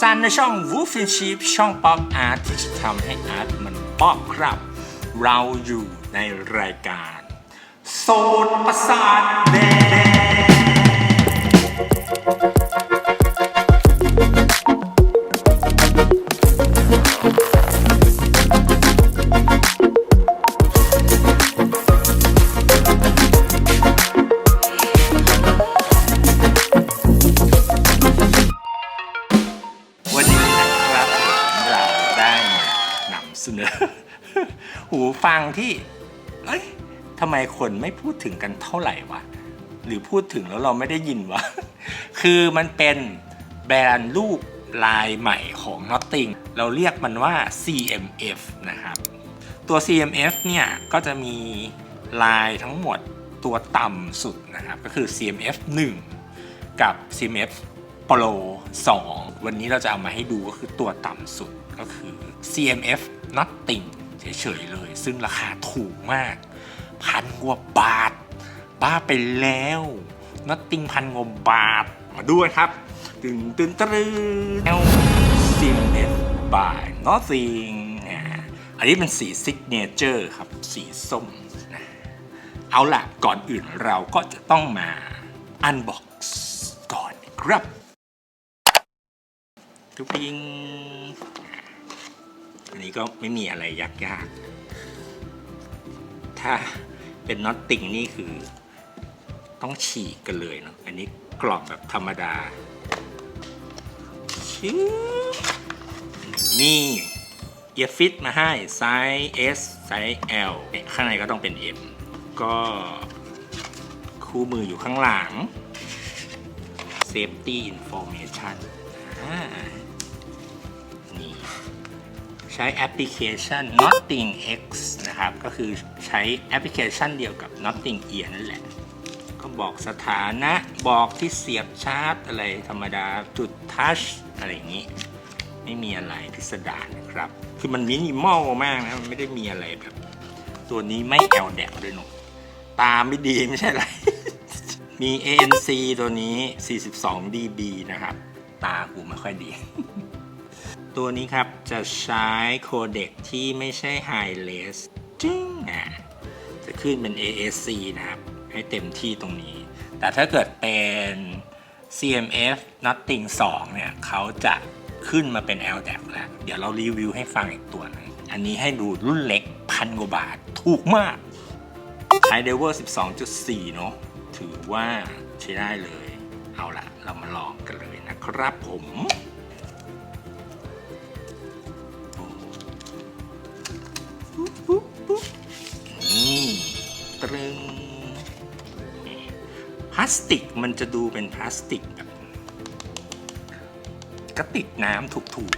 ซันในช่อง Wolf in Sheep ช่องป๊อปอาร์ตที่จะทำให้อาร์ตมันป๊อปครับ เราอยู่ในรายการโสดประสาทแดง ฟังที่ เอ้ยทำไมคนไม่พูดถึงกันเท่าไหร่วะ หรือพูดถึงแล้วเราไม่ได้ยินวะ คือมันเป็นแบรนด์รูปลายใหม่ของ Notting เราเรียกมันว่า CMF นะครับ ตัว CMF เนี่ย ก็จะมีลายทั้งหมดตัวต่ำสุดนะครับ ก็คือ CMF 1 กับ CMF Pro 2 วันนี้เราจะเอามาให้ดูก็คือตัวต่ำสุดก็คือ CMF Nothing เฉยๆเลย ซึ่งราคาถูกมากพันกว่าบาท บ้าไปแล้ว Nothing พันกว่าบาทมาด้วยครับตึงตึงตรึง CMF by Nothing อ่าอันนี้เป็นสีซิกเนเจอร์ครับ สีส้มนะเอาล่ะ ก่อนอื่นเราก็จะต้องมาอันบ็อกซ์ก่อนครับทุกปิง อันนี้ก็ไม่มีอะไรยากๆ ถ้าเป็นน็อตติงนี่คือต้องฉีกกันเลยเนาะ อันนี้กล่องแบบธรรมดาชิบนี่เอียฟิตมาให้ไซส์ S ไซส์ L ข้างในก็ต้องเป็น M ก็คู่มืออยู่ข้างหลัง Safety Information อ่านี่ ใช้แอปพลิเคชัน Notting X นะครับ ก็คือใช้แอปพลิเคชันเดียวกับ Notting Ear นั่นแหละ ก็บอกสถานะบอกที่เสียบชาร์จอะไรธรรมดาจุดทัชอะไรอย่างนี้ ไม่มีอะไรพิสดารนะครับ คือมันมินิมอลมากนะมันไม่ได้มีอะไรแบบ ตัวนี้ไม่แอลแดกด้วยหนูตาไม่ดีไม่ใช่อะไร มี ANC ตัวนี้ 42 dB นะครับ ตากูไม่ค่อยดี ตัวนี้ครับ จะใช้โคเด็กที่ไม่ใช่ High Res จิ้งอะจะขึ้นเป็น AAC นะครับ ให้เต็มที่ตรงนี้ แต่ถ้าเกิดเป็น CMF Nothing 2 เนี่ยเขาจะขึ้นมาเป็น LDAC แล้ว เดี๋ยวเรารีวิวให้ฟังอีกตัวหนึงอันนี้ให้ดูรุ่นเล็กพันกว่าบาท ถูกมากไฮเดเวอร์12.4 เนอะถือว่าใช้ได้เลย เอาละเรามาลองกันเลยนะครับผม นี่ตรึงพลาสติกมันจะดูเป็นพลาสติกแบบกระติกน้ำถูก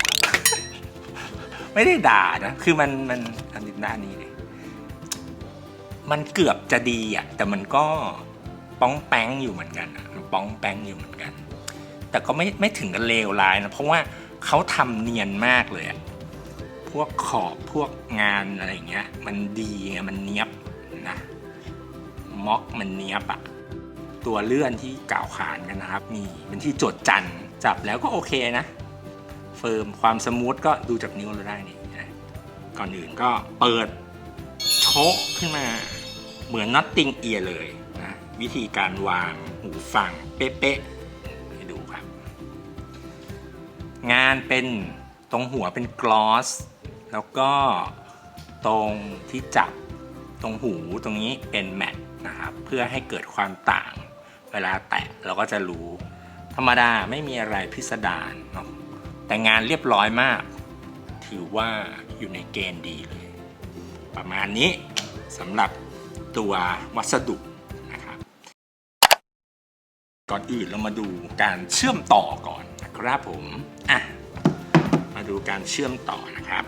ๆ ไม่ได้ด่านะ คือมันมันอันนี้หน้านี้เลยมันเกือบจะดีอะ แต่มันก็ป้องแป้งอยู่เหมือนกันมันป้องแป้งอยู่เหมือนกัน แต่ก็ไม่ไม่ถึงกับเลวร้ายนะ เพราะว่าเขาทำเนียนมากเลยอะ พวกขอบพวกงานอะไรเงี้ย มันดีมันเนี้ยบนะม็อกมันเนี้ยบอะตัวเลื่อนที่กล่าวขานกันนะครับนี่เป็นที่จดจันจับแล้วก็โอเคนะ เฟิร์มความสมูทก็ดูจากนิ้วเราได้นี่นะก่อนอื่นก็เปิดโชะขึ้นมาเหมือน Notting Ear เลยนะวิธีการวางหูฟังเป๊ะๆให้ดูครับ งานเป็นตรงหัวเป็นกลอส แล้วก็ตรงที่จับตรงหูตรงนี้เป็นแมตต์นะครับเพื่อให้เกิดความต่าง เวลาแตะเราก็จะรู้ ธรรมดาไม่มีอะไรพิสดารเนาะแต่งานเรียบร้อยมาก ถือว่าอยู่ในเกณฑ์ดีเลย ประมาณนี้สำหรับตัววัสดุนะครับ ก่อนอื่นเรามาดูการเชื่อมต่อก่อนนะครับผมอะมาดูการเชื่อมต่อนะครับ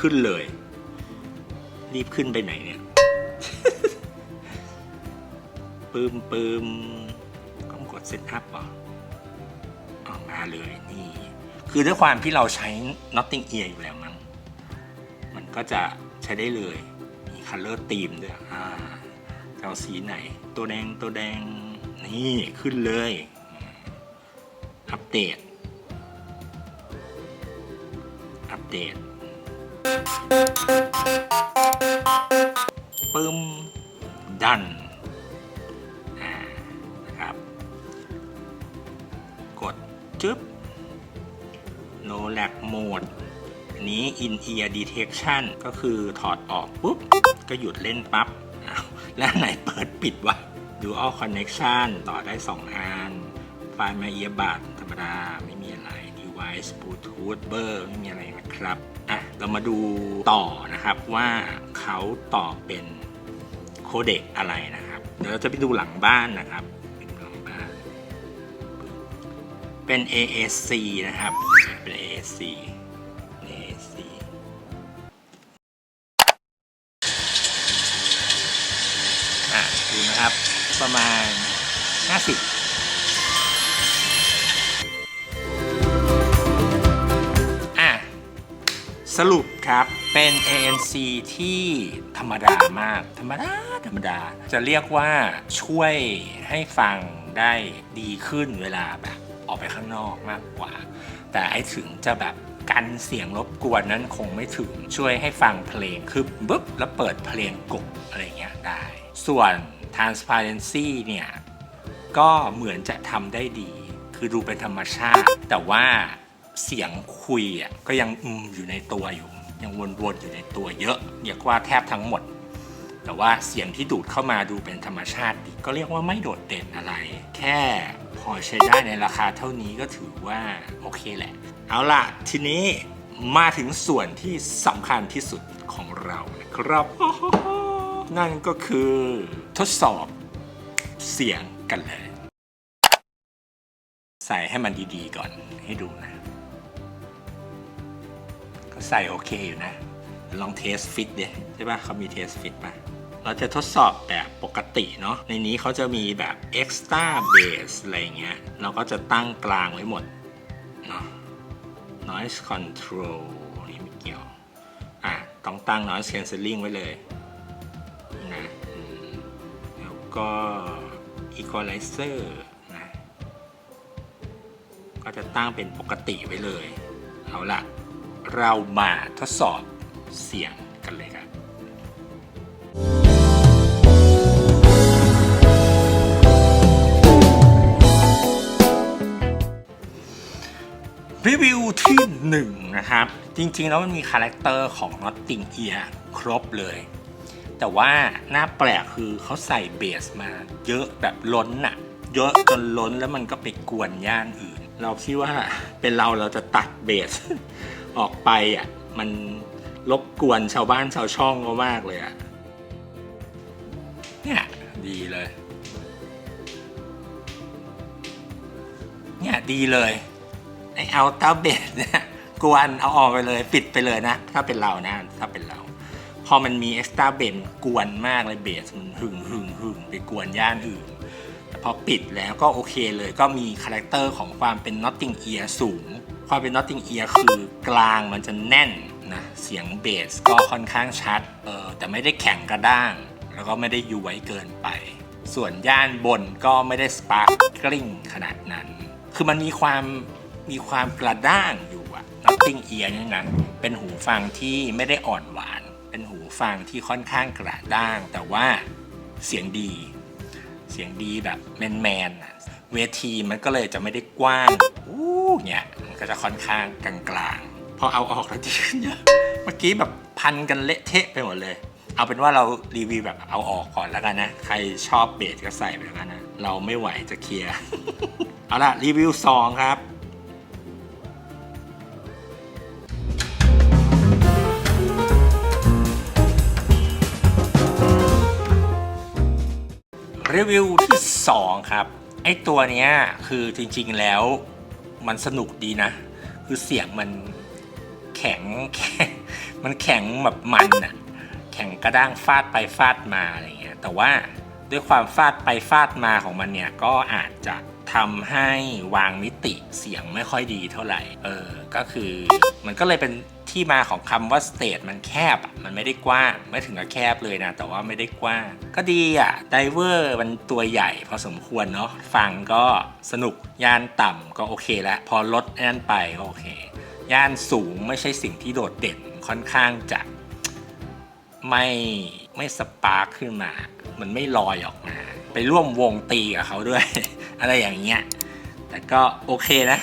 ขึ้นเลย รีบขึ้นไปไหนเนี่ยปืมปืมต้องกดเซตอัพเหรอออกมาเลยนี่ คือด้วยความที่เราใช้ Notting Ear อยู่แล้วมั้งมันก็จะใช้ได้เลย มีคัลเลอร์ตีมด้วยอ่าจะเอาสีไหน ตัวแดงตัวแดง นี่ขึ้นเลย อัปเดตเดต ปึ้ม ดันนะครับ กดจึ๊บ no lag mode อันนี้ in ear detection ก็คือถอดออกปุ๊บ ก็หยุดเล่นปั๊บแล้วไหนเปิดปิดวะ dual connection ต่อได้ 2 อัน ไฟล์มาเอียบัดธรรมดา ไม่มีอะไร device bluetooth เบอร์ไม่มีอะไรนะครับ อะเรามาดูต่อนะครับว่าเขาต่อเป็นโคเด็กอะไรนะครับ เดี๋ยวเราจะไปดูหลังบ้านนะครับหลังบ้านเป็น AAC นะครับ เป็น AAC AAC อะดูนะครับประมาณ 50 สรุปครับ เป็น ANC ที่ธรรมดามาก ธรรมดา ธรรมดา จะเรียกว่าช่วยให้ฟังได้ดีขึ้นเวลาแบบออกไปข้างนอกมากกว่า แต่ไอ้ถึงจะแบบกันเสียงรบกวนนั้นคงไม่ถึงช่วยให้ฟังเพลงคือบึ๊บแล้วเปิดเพลงกบอะไรเงี้ยได้ ส่วน transparency เนี่ย ก็เหมือนจะทำได้ดี คือดูเป็นธรรมชาติ แต่ว่า เสียงคุยอะก็ยังอืมอยู่ในตัวอยู่ ยังวนๆอยู่ในตัวเยอะเรียกว่าแทบทั้งหมด แต่ว่าเสียงที่ดูดเข้ามาดูเป็นธรรมชาติดีก็เรียกว่าไม่โดดเด่นอะไร แค่พอใช้ได้ในราคาเท่านี้ก็ถือว่าโอเคแหละ เอาล่ะ ทีนี้มาถึงส่วนที่สำคัญที่สุดของเรานะครับ นั่นก็คือทดสอบเสียงกันเลย ใส่ให้มันดีๆก่อนให้ดูนะ ก็ใส่โอเคอยู่นะ ลองเทสฟิตเดใช่ปะเขามีเทสฟิตปะเราจะทดสอบแบบปกติเนาะในนี้เขาจะมีแบบ extra bass อะไรเงี้ย เราก็จะตั้งกลางไว้หมดเนาะ noise control นี่ไม่เกี่ยว อะ ต้องตั้ง noise cancelling ไว้เลยนะแล้วก็ equalizer นะ ก็จะตั้งเป็นปกติไว้เลย เอาละ เรามาทดสอบเสียงกันเลยครับรีวิวที่หนึ่งนะครับ จริงๆ แล้วมันมีคาแรคเตอร์ของ Notting Ear ครบเลย แต่ว่าหน้าแปลกคือเขาใส่เบสมาเยอะแบบล้นอะเยอะจนล้นแล้วมันก็ไปกวนย่านอื่น เราคิดว่าเป็นเราเราจะตัดเบส ออกไปอะมันรบกวนชาวบ้านชาวช่องมากๆเลยอะเนี่ยดีเลย เนี่ยดีเลยไอเอาเต้าเบสเนี่ยกวนเอาออกไปเลยปิดไปเลยนะ ถ้าเป็นเรานะ ถ้าเป็นเรา พอมันมีเอ็กซ์ตร้าเบนกวนมากเลยเบสมันหึงหึงหึงไปกวนย่านอื่นแต่พอปิดแล้วก็โอเคเลยก็มีคาแรคเตอร์ของความเป็น Notting Ear สูง ความเป็น Notting Ear คือกลางมันจะแน่นนะเสียงเบสก็ค่อนข้างชัดเออแต่ไม่ได้แข็งกระด้าง แล้วก็ไม่ได้ย้วยเกินไป ส่วนย่านบนก็ไม่ได้สปาร์กลิ้งขนาดนั้น คือมันมีความมีความกระด้างอยู่อะ Notting Ear เนี่นะเป็นหูฟังที่ไม่ได้อ่อนหวาน เป็นหูฟังที่ค่อนข้างกระด้าง แต่ว่าเสียงดี เสียงดีแบบแมนๆน่ะเวทีมันก็เลยจะไม่ได้กว้างอู้เนี่ย ก็จะค่อนข้างกลางๆ พอเอาออกแล้วดีขึ้นเยอะ เมื่อกี้แบบพันกันเละเทะไปหมดเลย เอาเป็นว่าเรารีวิวแบบเอาออกก่อนแล้วกันนะ ใครชอบเบสก็ใส่ไปแล้วกันนะ เราไม่ไหวจะเคลียร์ เอาล่ะ รีวิว2ครับรีวิวที่ 2 ครับ ไอตัวเนี้ยคือจริงๆแล้ว มันสนุกดีนะ คือเสียงมันแข็งแข็ง มันแข็งแบบมันอะแข็งกระด้างฟาดไปฟาดมาอะไรเงี้ย แต่ว่าด้วยความฟาดไปฟาดมาของมันเนี่ยก็อาจจะทำให้วางมิติเสียงไม่ค่อยดีเท่าไหร่ เออ ก็คือมันก็เลยเป็น ที่มาของคำว่าสเตจมันแคบอะมันไม่ได้กว้างไม่ถึงกับแคบเลยนะ แต่ว่าไม่ได้กว้าง ก็ดีอะไดเวอร์มันตัวใหญ่พอสมควรเนาะฟังก็สนุกย่านต่ำก็โอเคแล้วพอลดนั่นไปก็โอเค ย่านสูงไม่ใช่สิ่งที่โดดเด่นค่อนข้างจะไม่ไม่สปาร์คขึ้นมา มันไม่ลอยออกมา ไปร่วมวงตีกับเขาด้วย อะไรอย่างเงี้ย แต่ก็โอเคนะ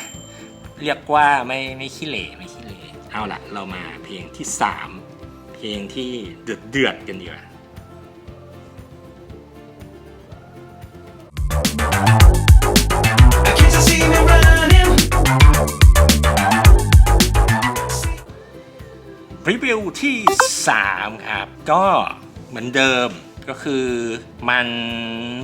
เรียกว่าไม่ไม่ขี้เหร่ไม่ขี้เหร่เอาละเรามาเพลงที่ 3 เพลงที่เดือดเดือดๆกันดีกว่า Kids see me running. รีวิวที่ 3 ครับ ก็เหมือนเดิม ก็คือมัน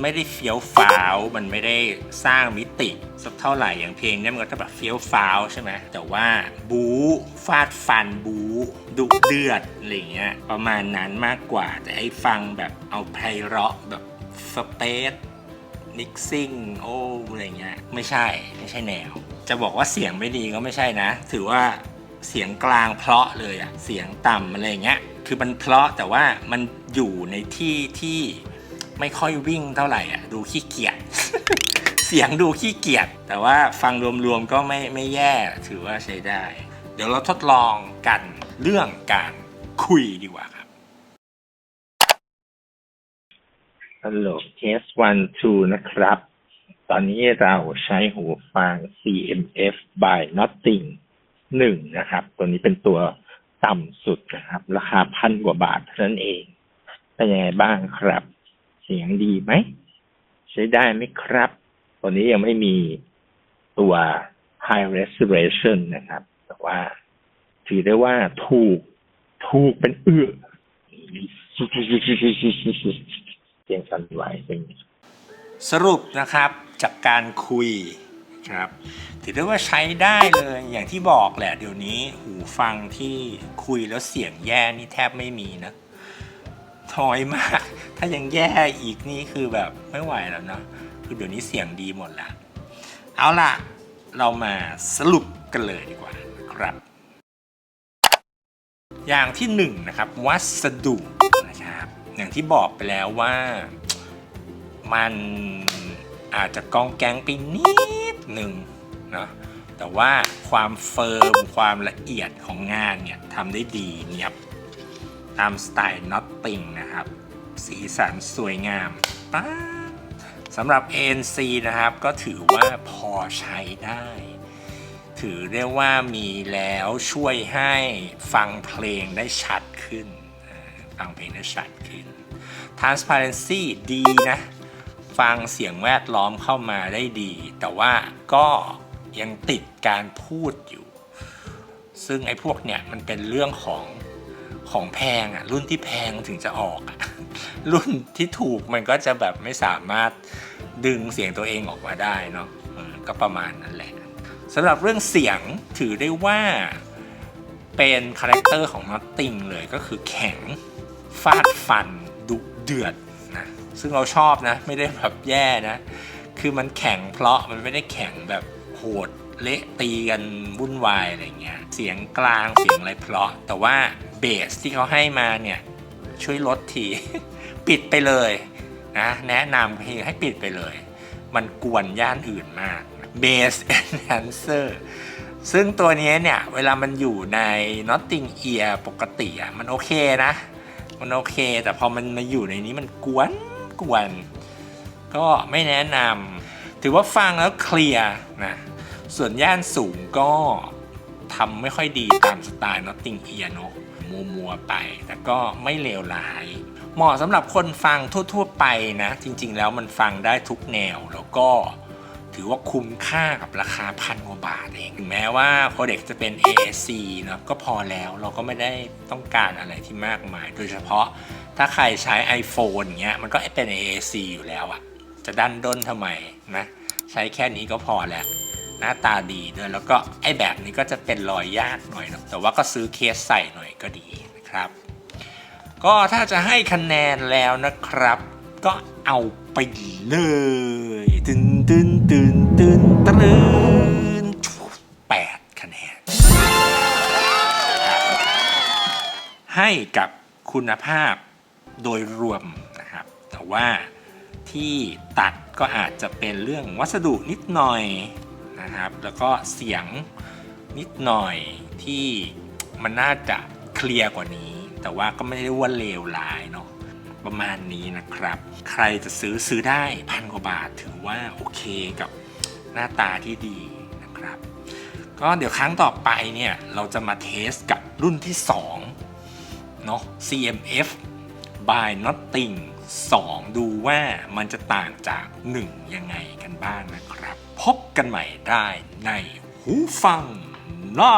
ไม่ได้เฟี้ยวฟ้าว มันไม่ได้สร้างมิติสักเท่าไหร่อย่างเพลงเนี้ยมันก็จะแบบเฟี้ยวฟ้าวใช่ไหมแต่ว่าบู๊ฟาดฟันบู๊ดุเดือดอะไรเงี้ยประมาณนั้นมากกว่า แต่ให้ฟังแบบเอาไพเราะแบบสเปซนิกซิ่งโอ้อะไรเงี้ยไม่ใช่ไม่ใช่แนว จะบอกว่าเสียงไม่ดีก็ไม่ใช่นะ ถือว่าเสียงกลางเพราะเลยอะเสียงต่ำอะไรเงี้ย คือมันเพราะแต่ว่ามันอยู่ในที่ที่ไม่ค่อยวิ่งเท่าไหร่อะดูขี้เกียจเสียงดูขี้เกียจแต่ว่าฟังรวมๆก็ไม่ไม่แย่ถือว่าใช้ได้ เดี๋ยวเราทดลองกันเรื่องการคุยดีกว่าครับฮัลโหลเทส one two นะครับ ตอนนี้เราใช้หูฟัง CMF by Nothing หนึ่งนะครับ ตัวนี้เป็นตัว ต่ำสุดนะครับ ราคาพันกว่าบาทเท่านั้นเองเป็นยังไงบ้างครับ เสียงดีไหม ใช้ได้ไหมครับตัวนี้ยังไม่มีตัว high resolution นะครับ แต่ว่าถือได้ว่าถูกถูกเป็นเอื้อเสียงสั่นไหวเป็นสรุปนะครับจากการคุย ครับถือได้ว่าใช้ได้เลยอย่างที่บอกแหละ เดี๋ยวนี้หูฟังที่คุยแล้วเสียงแย่นี่แทบไม่มีนะถอยมาก ถ้ายังแย่อีกนี่คือแบบไม่ไหวแล้วเนาะคือเดี๋ยวนี้เสียงดีหมดละเอาล่ะ เรามาสรุปกันเลยดีกว่านะครับ อย่างที่หนึ่งนะครับ วัสดุนะครับ อย่างที่บอกไปแล้วว่ามัน อาจจะกองแกงไปนิดหนึ่งนะแต่ว่าความเฟิร์มความละเอียดของงานเนี่ยทำได้ดีเนียบตามสไตล์ Notting นะครับ สีสันสวยงามป๊าบสำหรับ ANC นะครับก็ถือว่าพอใช้ได้ ถือได้ว่ามีแล้วช่วยให้ฟังเพลงได้ชัดขึ้น ฟังเพลงได้ชัดขึ้น transparency ดีนะ ฟังเสียงแวดล้อมเข้ามาได้ดี แต่ว่าก็ยังติดการพูดอยู่ ซึ่งไอ้พวกเนี่ยมันเป็นเรื่องของของแพงอะรุ่นที่แพงถึงจะออกอะรุ่นที่ถูกมันก็จะแบบไม่สามารถดึงเสียงตัวเองออกมาได้เนาะก็ประมาณนั้นแหละสำหรับเรื่องเสียงถือได้ว่าเป็นคาแรคเตอร์ของ Notting เลยก็คือแข็งฟาดฟันดุเดือด ซึ่งเราชอบนะ ไม่ได้แบบแย่นะ คือมันแข็งเพราะมันไม่ได้แข็งแบบโหดเละตีกันวุ่นวายอะไรเงี้ย เสียงกลางเสียงอะไรเพราะ แต่ว่าเบสที่เขาให้มาเนี่ย ช่วยลดทีปิดไปเลยนะแนะนำคือให้ปิดไปเลย มันกวนย่านอื่นมาก Bass Enhancer ซึ่งตัวนี้เนี่ย เวลามันอยู่ใน Notting Ear ปกติอะมันโอเคนะ มันโอเค แต่พอมันมาอยู่ในนี้มันกวน กวน ก็ไม่แนะนำถือว่าฟังแล้วเคลียร์นะส่วนย่านสูงก็ทำไม่ค่อยดีตามสไตล์ Notting Ear เนะมัวมัวๆไป แต่ก็ไม่เลวร้าย เหมาะสำหรับคนฟังทั่ว ๆ ไปนะ จริง ๆ แล้วมันฟังได้ทุกแนวแล้วก็ถือว่าคุ้มค่ากับราคาพันกว่าบาทเองถึงแม้ว่าโคเด็กจะเป็น AAC นะก็พอแล้วเราก็ไม่ได้ต้องการอะไรที่มากมาย โดยเฉพาะ ถ้าใครใช้ iPhone เงี้ย มันก็เป็น AAC อยู่แล้วอะจะดันด้นทำไมนะ ใช้แค่นี้ก็พอแล้ว หน้าตาดีด้วย แล้วก็ไอ้แบบนี้ก็จะเป็นรอยยากหน่อยเนะแต่ว่าก็ซื้อเคสใส่หน่อยก็ดีนะครับ ก็ถ้าจะให้คะแนนแล้วนะครับ ก็เอาไปเลยตึนตึนตึนตึนตึนแปดคะแนน ให้กับคุณภาพ โดยรวมนะครับ แต่ว่าที่ตัดก็อาจจะเป็นเรื่องวัสดุนิดหน่อยนะครับ แล้วก็เสียงนิดหน่อยที่มันน่าจะเคลียร์กว่านี้ แต่ว่าก็ไม่ได้ว่าเลวร้ายเนาะประมาณนี้นะครับ ใครจะซื้อซื้อได้พันกว่าบาทถือว่าโอเคกับหน้าตาที่ดีนะครับ ก็เดี๋ยวครั้งต่อไปเนี่ย เราจะมาเทสกับรุ่นที่2เนาะ CMF by Nothing 2 ดูว่ามันจะต่างจาก 1 ยังไงกันบ้างนะครับ พบกันใหม่ได้ในหูฟังน่า